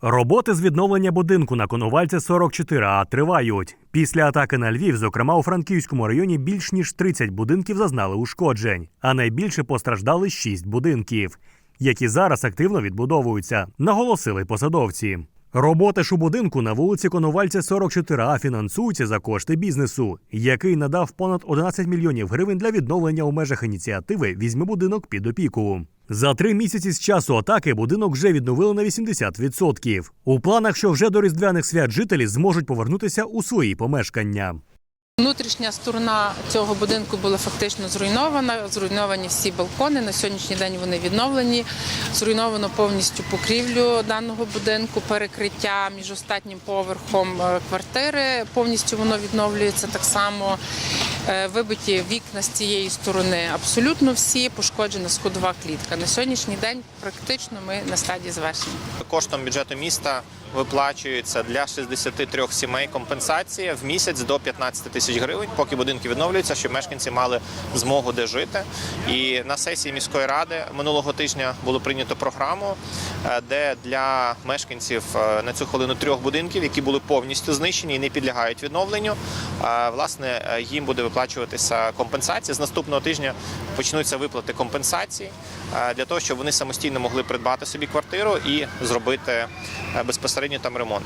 Роботи з відновлення будинку на Коновальця 44А тривають. Після атаки на Львів, зокрема у Франківському районі, більш ніж 30 будинків зазнали ушкоджень, а найбільше постраждали 6 будинків, які зараз активно відбудовуються, наголосили посадовці. Роботи ж у будинку на вулиці Коновальця 44А фінансуються за кошти бізнесу, який надав понад 11 мільйонів гривень для відновлення у межах ініціативи Візьми будинок під опіку. За три місяці з часу атаки будинок вже відновили на 80%. У планах, що вже до різдвяних свят жителі зможуть повернутися у свої помешкання. Внутрішня сторона цього будинку була фактично зруйнована. Зруйновані всі балкони. На сьогоднішній день вони відновлені. Зруйновано повністю покрівлю даного будинку, перекриття між остатнім поверхом е, квартири. Повністю воно відновлюється так само. Е, Вибиті вікна з цієї сторони абсолютно всі, пошкоджена сходова клітка. На сьогоднішній день практично ми на стадії завершення. Коштом бюджету міста виплачується для 63 сімей компенсація в місяць до 15 тисяч гривень, поки будинки відновлюються, щоб мешканці мали змогу де жити. І на сесії міської ради минулого тижня було прийнято програму, е, де для мешканців е, на цю хвилину трьох будинків, які були повністю знищені і не підлягають відновленню, власне їм буде виплачуватися компенсації. З наступного тижня почнуться виплати компенсацій е, для того, щоб вони самостійно могли придбати собі квартиру і зробити е, безпосередньо там ремонт.